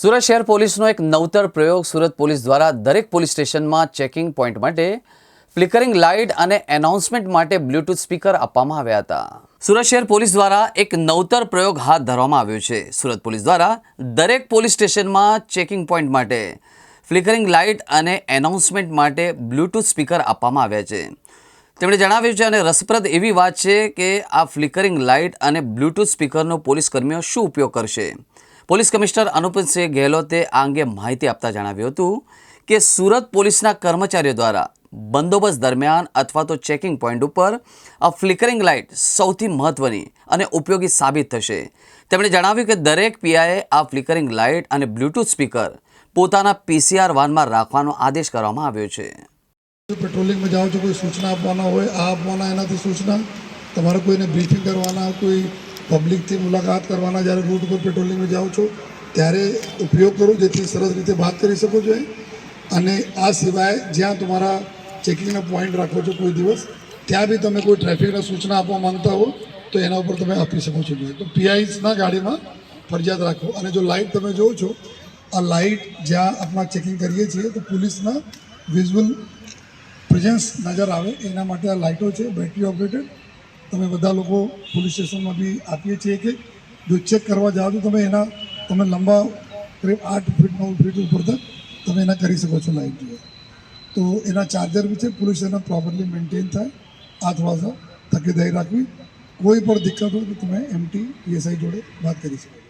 સુરત શહેર પોલીસનો એક નવતર પ્રયોગ સુરત પોલીસ દ્વારા દરેક પોલીસ સ્ટેશનમાં ચેકિંગ પોઈન્ટ માટે ફ્લિકરિંગ લાઇટ અને એનાઉન્સમેન્ટ માટે બ્લૂટૂથ સ્પીકર આપવામાં આવ્યા હતા. સુરત શહેર પોલીસ દ્વારા એક નવતર પ્રયોગ હાથ ધરવામાં આવ્યો છે. સુરત પોલીસ દ્વારા દરેક પોલીસ સ્ટેશનમાં ચેકિંગ પોઈન્ટ માટે ફ્લિકરિંગ લાઇટ અને એનાઉન્સમેન્ટ માટે બ્લૂટૂથ સ્પીકર આપવામાં આવ્યા છે. તેમણે જણાવ્યું છે અને રસપ્રદ એવી વાત છે કે આ ફ્લિકરિંગ લાઇટ અને બ્લૂટૂથ સ્પીકરનો પોલીસ કર્મીઓ શું ઉપયોગ કરશે? પોલીસ કમિશનર અનુપસિંહ ગેહલોતે આ અંગે માહિતી આપતા જણાવ્યું હતું કે સુરત પોલીસના કર્મચારીઓ દ્વારા બંદોબસ્ત દરમિયાન અથવા તો ચેકિંગ પોઈન્ટ ઉપર આ ફ્લિકરિંગ લાઇટ સૌથી મહત્ત્વની અને ઉપયોગી સાબિત થશે. તેમણે જણાવ્યું કે દરેક પીઆઈએ આ ફ્લિકરિંગ લાઇટ અને બ્લૂટૂથ સ્પીકર પોતાના પીસીઆર વાનમાં રાખવાનો આદેશ કરવામાં આવ્યો છે. પેટ્રોલિંગમાં જાઓ છો, કોઈ સૂચના આપવાના હોય, આ આપવાના એનાથી સૂચના? તમારે કોઈને બ્રીફિંગ કરવાના, કોઈ પબ્લિકથી મુલાકાત કરવાના જ્યારે રૂટ ઉપર પેટ્રોલિંગમાં જાઓ છો, ત્યારે ઉપયોગ કરો જેથી સરસ રીતે વાત કરી શકો છો અને આ સિવાય જ્યાં તમારા ચેકિંગના પોઈન્ટ રાખો છો કોઈ દિવસ, ત્યાં બી તમે કોઈ ટ્રાફિકના સૂચના આપવા માંગતા હો, તો એના ઉપર તમે આપી શકો છો તો પીઆઈસના ગાડીમાં ફરજિયાત રાખો. અને જો લાઇટ તમે જોવો છો, આ લાઇટ જ્યાં આપણા ચેકિંગ કરીએ છીએ, તો પોલીસના વિઝ્યુઅલ પ્રેઝન્સ નજર આવે. એના માટે આ લાઇટો છે બેટરી ઓપરેટેડ તમે બધા લોકો પોલીસ સ્ટેશનમાં બી આપીએ છીએ કે જો ચેક કરવા જાઓ તો તમે એના, તમે લંબા કરીબ આઠ ફીટ નવ ફીટ ઉપર તક તમે એના કરી શકો છો લાઈટ જોઈએ તો એના ચાર્જર બી છે, પોલીસ સ્ટેશન પ્રોપરલી મેન્ટેન થાય. આ થોડા તકેદારી રાખવી. કોઈ પણ દિક્કત હોય તો તમે એમટી પીએસઆઈ જોડે વાત કરી શકો.